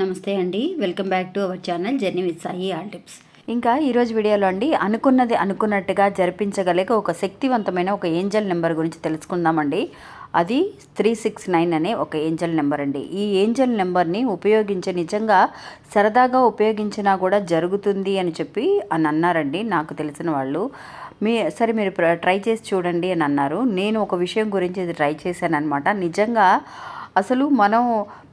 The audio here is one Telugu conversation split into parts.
నమస్తే అండి. Welcome back to our channel journey with Sai all tips. ఇంకా ఈరోజు వీడియోలో అండి అనుకున్నది అనుకున్నట్టుగా జరిపించగలిగే ఒక శక్తివంతమైన ఒక ఏంజల్ నెంబర్ గురించి తెలుసుకుందామండి. అది త్రీ సిక్స్ నైన్ అనే ఒక ఏంజల్ నెంబర్ అండి. ఈ ఏంజల్ నెంబర్ని ఉపయోగించి నిజంగా సరదాగా ఉపయోగించినా కూడా జరుగుతుంది అని చెప్పి అని అన్నారండి. నాకు తెలిసిన వాళ్ళు. మీ సరే మీరు ట్రై చేసి చూడండి అని అన్నారు. నేను ఒక విషయం గురించి ఇది ట్రై చేశాను అనమాట నిజంగా అసలు మనం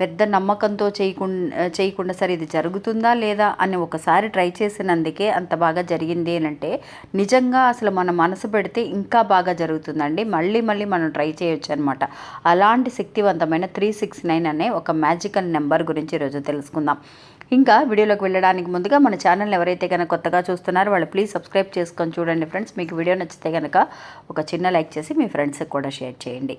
పెద్ద నమ్మకంతో చేయకుండా చేయకుండా సరే ఇది జరుగుతుందా లేదా అని ఒకసారి ట్రై చేసినందుకే అంత బాగా జరిగింది అంటే నిజంగా అసలు మన మనసు పెడితే ఇంకా బాగా జరుగుతుందండి. మళ్ళీ మళ్ళీ మనం ట్రై చేయొచ్చు అనమాట అలాంటి శక్తివంతమైన త్రీ సిక్స్ నైన్ అనే ఒక మ్యాజికల్ నెంబర్ గురించి ఈరోజు తెలుసుకుందాం. ఇంకా వీడియోలోకి వెళ్ళడానికి ముందుగా మన ఛానల్ ఎవరైతే కనుక కొత్తగా చూస్తున్నారో వాళ్ళు ప్లీజ్ సబ్స్క్రైబ్ చేసుకొని చూడండి ఫ్రెండ్స్. మీకు వీడియో నచ్చితే కనుక ఒక చిన్న లైక్ చేసి మీ ఫ్రెండ్స్కి కూడా షేర్ చేయండి.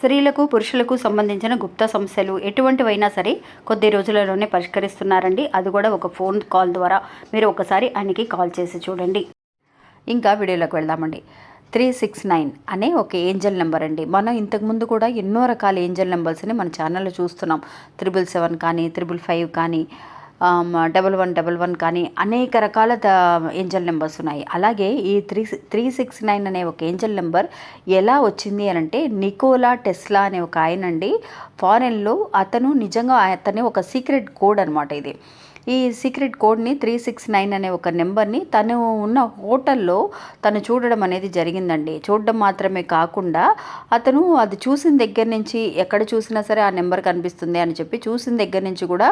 స్త్రీలకు పురుషులకు సంబంధించిన గుప్త సమస్యలు ఎటువంటివైనా సరే కొద్ది రోజులలోనే పరిష్కరిస్తున్నారండి. అది కూడా ఒక ఫోన్ కాల్ ద్వారా. మీరు ఒకసారి ఆయనకి కాల్ చేసి చూడండి. ఇంకా వీడియోలోకి వెళ్దామండి. త్రీ సిక్స్ నైన్ అనే ఒక ఏంజల్ నెంబర్ అండి. మనం ఇంతకుముందు కూడా ఎన్నో రకాల ఏంజల్ నెంబర్స్ని మన ఛానల్లో చూస్తున్నాం. త్రిబుల్ సెవెన్ కానీ త్రిబుల్ ఫైవ్ కానీ డబల్ వన్ డబల్ వన్ కానీ అనేక రకాల ఏంజల్ నెంబర్స్ ఉన్నాయి. అలాగే ఈ త్రీ త్రీ సిక్స్ నైన్ అనే ఒక ఏంజల్ నెంబర్ ఎలా వచ్చింది అని అంటే నికోలా టెస్లా అనే ఒక ఆయన అండి ఫారెన్లో అతను నిజంగా అతని ఒక సీక్రెట్ కోడ్ అనమాట ఇది. ఈ సీక్రెట్ కోడ్ని త్రీ సిక్స్ నైన్ అనే ఒక నెంబర్ని తను ఉన్న హోటల్లో తను చూడడం అనేది జరిగిందండి. చూడడం మాత్రమే కాకుండా అతను అది చూసిన దగ్గర నుంచి ఎక్కడ చూసినా సరే ఆ నెంబర్ కనిపిస్తుంది అని చెప్పి చూసిన దగ్గర నుంచి కూడా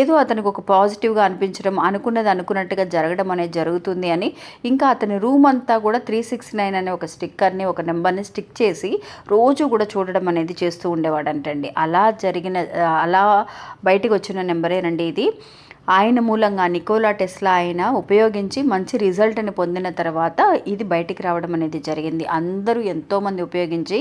ఏదో అతనికి ఒక పాజిటివ్గా అనిపించడం అనుకున్నది అనుకున్నట్టుగా జరగడం అనేది జరుగుతుంది అని ఇంకా అతని రూమ్ అంతా కూడా త్రీ సిక్స్ నైన్ అనే ఒక స్టిక్కర్ని ఒక నెంబర్ని స్టిక్ చేసి రోజు కూడా చూడడం అనేది చేస్తూ ఉండేవాడంటండి. అలా జరిగిన అలా బయటకు వచ్చిన నెంబరేనండి ఇది. ఆయన మూలంగా నికోలా టెస్లా ఆయన ఉపయోగించి మంచి రిజల్ట్ని పొందిన తర్వాత ఇది బయటికి రావడం అనేది జరిగింది. అందరూ ఎంతోమంది ఉపయోగించి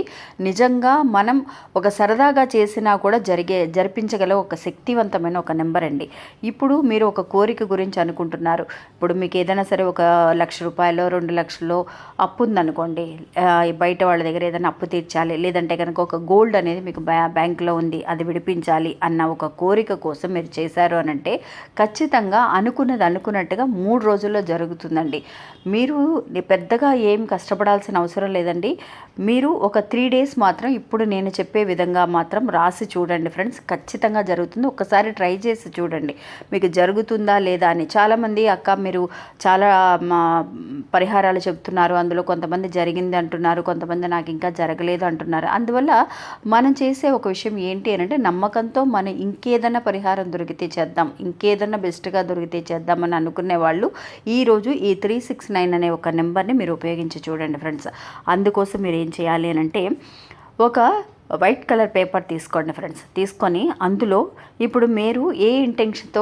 నిజంగా మనం ఒక సరదాగా చేసినా కూడా జరిగే జరిపించగల ఒక శక్తివంతమైన ఒక నెంబర్ అండి. ఇప్పుడు మీరు ఒక కోరిక గురించి అనుకుంటున్నారు. ఇప్పుడు మీకు ఏదైనా సరే ఒక లక్ష రూపాయలు రెండు లక్షలు అప్పు ఉందనుకోండి బయట వాళ్ళ దగ్గర ఏదైనా అప్పు తీర్చాలి లేదంటే కనుక ఒక గోల్డ్ అనేది మీకు బ్యా ఉంది అది విడిపించాలి అన్న ఒక కోరిక కోసం మీరు చేశారు అని అంటే ఖచ్చితంగా అనుకున్నది అనుకున్నట్టుగా మూడు రోజుల్లో జరుగుతుందండి. మీరు పెద్దగా ఏం కష్టపడాల్సిన అవసరం లేదండి. మీరు ఒక త్రీ డేస్ మాత్రం ఇప్పుడు నేను చెప్పే విధంగా మాత్రం రాసి చూడండి ఫ్రెండ్స్. ఖచ్చితంగా జరుగుతుంది. ఒకసారి ట్రై చేసి చూడండి. మీకు జరుగుతుందా లేదా అని. చాలామంది అక్క మీరు చాలా మా పరిహారాలు చెప్తున్నారు అందులో కొంతమంది జరిగింది అంటున్నారు. కొంతమంది నాకు ఇంకా జరగలేదు అంటున్నారు. అందువల్ల మనం చేసే ఒక విషయం ఏంటి అని అంటే నమ్మకంతో మనం ఇంకేదైనా పరిహారం దొరికితే చేద్దాం. ఇంకేదైనా బెస్ట్గా దొరికితే చేద్దామని అనుకునే వాళ్ళు ఈరోజు ఈ త్రీ సిక్స్ నైన్ అనే ఒక నెంబర్ని మీరు ఉపయోగించి చూడండి ఫ్రెండ్స్. అందుకోసం మీరు ఏం చేయాలి అని అంటే ఒక వైట్ కలర్ పేపర్ తీసుకోండి ఫ్రెండ్స్. తీసుకొని అందులో ఇప్పుడు మీరు ఏ ఇంటెన్షన్తో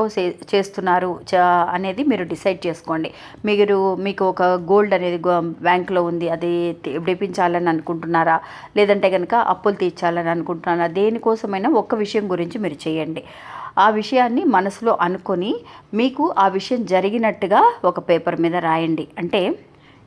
చేస్తున్నారు అనేది మీరు డిసైడ్ చేసుకోండి. మీరు మీకు ఒక గోల్డ్ అనేది బ్యాంక్లో ఉంది అది విడిపించాలని అనుకుంటున్నారా? లేదంటే కనుక అప్పులు తీర్చాలని అనుకుంటున్నారా? దేనికోసమైనా ఒక్క విషయం గురించి మీరు చేయండి. ఆ విషయాన్ని మనసులో అనుకొని మీకు ఆ విషయం జరిగినట్టుగా ఒక పేపర్ మీద రాయండి. అంటే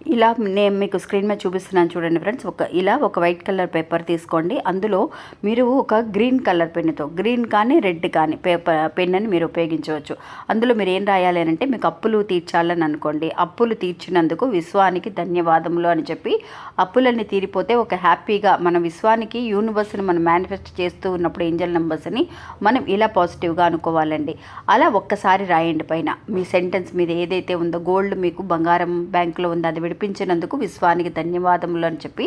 ఇలా నేను మీకు స్క్రీన్ మీద చూపిస్తున్నాను చూడండి ఫ్రెండ్స్ ఒక ఇలా ఒక వైట్ కలర్ పేపర్ తీసుకోండి. అందులో మీరు ఒక గ్రీన్ కలర్ పెన్నుతో గ్రీన్ కానీ రెడ్ కానీ పేపర్ పెన్ అని మీరు ఉపయోగించవచ్చు. అందులో మీరు ఏం రాయాలి అని అంటే మీకు అప్పులు తీర్చాలని అనుకోండి. అప్పులు తీర్చినందుకు విశ్వానికి ధన్యవాదములు అని చెప్పి అప్పులన్నీ తీరిపోతే ఒక హ్యాపీగా మన విశ్వానికి యూనివర్స్ని మనం మేనిఫెస్ట్ చేస్తూ ఉన్నప్పుడు ఏంజల్ నెంబర్స్ని మనం ఇలా పాజిటివ్గా అనుకోవాలండి. అలా ఒక్కసారి రాయండి పైన. మీ సెంటెన్స్ మీద ఏదైతే ఉందో గోల్డ్ మీకు బంగారం బ్యాంకులో ఉంది అది విడిపించినందుకు విశ్వానికి ధన్యవాదములు అని చెప్పి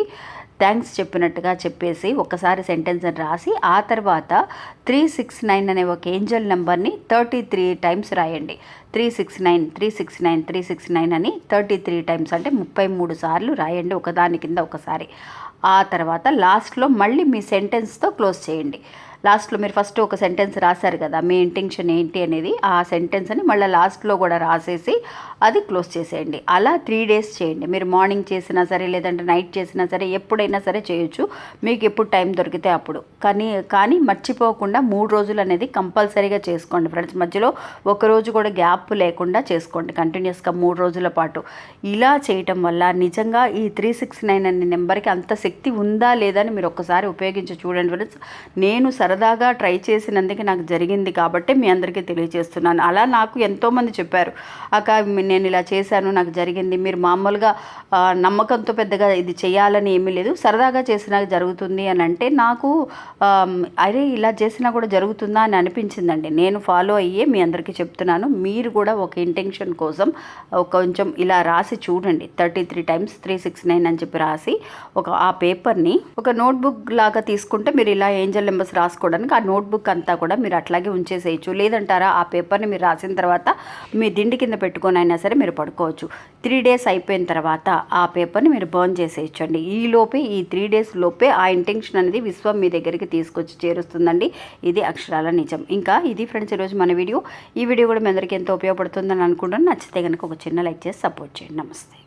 థ్యాంక్స్ చెప్పినట్టుగా చెప్పేసి ఒకసారి సెంటెన్స్ అని రాసి ఆ తర్వాత త్రీ సిక్స్ నైన్ అనే ఒక ఏంజల్ నెంబర్ని థర్టీ త్రీ టైమ్స్ రాయండి. Three six nine three six nine three six nine అని థర్టీ త్రీ టైమ్స్ అంటే ముప్పై మూడు సార్లు రాయండి ఒకదాని కింద ఒకసారి. ఆ తర్వాత లాస్ట్లో మళ్ళీ మీ సెంటెన్స్తో క్లోజ్ చేయండి. లాస్ట్లో మీరు ఫస్ట్ ఒక సెంటెన్స్ రాశారు కదా మీ ఇంటెన్షన్ ఏంటి అనేది ఆ సెంటెన్స్ని మళ్ళీ లాస్ట్లో కూడా రాసేసి అది క్లోజ్ చేసేయండి. అలా త్రీ డేస్ చేయండి. మీరు మార్నింగ్ చేసినా సరే లేదంటే నైట్ చేసినా సరే ఎప్పుడైనా సరే చేయొచ్చు. మీకు ఎప్పుడు టైం దొరికితే అప్పుడు. కానీ కానీ మర్చిపోకుండా మూడు రోజులు అనేది కంపల్సరీగా చేసుకోండి ఫ్రెండ్స్ మధ్యలో ఒక రోజు కూడా గ్యాప్ లేకుండా చేసుకోండి కంటిన్యూస్గా మూడు రోజుల పాటు. ఇలా చేయటం వల్ల నిజంగా ఈ త్రీ సిక్స్ నైన్ అనే నెంబర్కి అంత శక్తి ఉందా లేదా అని మీరు ఒక్కసారి ఉపయోగించి చూడండి ఫ్రెండ్స్ నేను సరదాగా ట్రై చేసినందుకు నాకు జరిగింది కాబట్టి మీ అందరికీ తెలియజేస్తున్నాను. అలా నాకు ఎంతోమంది చెప్పారు అక్క నేను ఇలా చేశాను నాకు జరిగింది. మీరు మామూలుగా నమ్మకంతో పెద్దగా ఇది చేయాలని ఏమీ లేదు. సరదాగా చేసినా జరుగుతుంది అని అంటే నాకు అరే ఇలా చేసినా కూడా జరుగుతుందా అని అనిపించిందండి. నేను ఫాలో అయ్యే మీ అందరికీ చెప్తున్నాను. మీరు కూడా ఒక ఇంటెన్షన్ కోసం కొంచెం ఇలా రాసి చూడండి. Thirty three times three six nine అని చెప్పి రాసి ఒక ఆ పేపర్ని ఒక నోట్బుక్ లాగా తీసుకుంటే మీరు ఇలా ఏంజల్ నెంబర్స్ రాసుకోవడానికి ఆ నోట్బుక్ అంతా కూడా మీరు అట్లాగే ఉంచేసేయచ్చు. లేదంటారా ఆ పేపర్ని మీరు రాసిన తర్వాత మీ దిండి కింద పెట్టుకొని అయినా సరే మీరు పడుకోవచ్చు. త్రీ డేస్ అయిపోయిన తర్వాత ఆ పేపర్ని మీరు బర్న్ చేసేయచ్చు అండి ఈ లోపే ఈ త్రీ డేస్ లోపే ఆ ఇంటెన్షన్ అనేది విశ్వం మీ దగ్గరికి తీసుకొచ్చి చేరుస్తుందండి. ఇది అక్షరాల నిజం. ఇంకా ఇది ఫ్రెండ్స్ ఈరోజు మన వీడియో. ఈ వీడియో కూడా మీ అందరికీ ఎంతో ఉపయోగపడుతుందని అనుకుంటున్నాను. నచ్చితే కనుక ఒక చిన్న లైక్ చేసి సపోర్ట్ చేయండి. నమస్తే.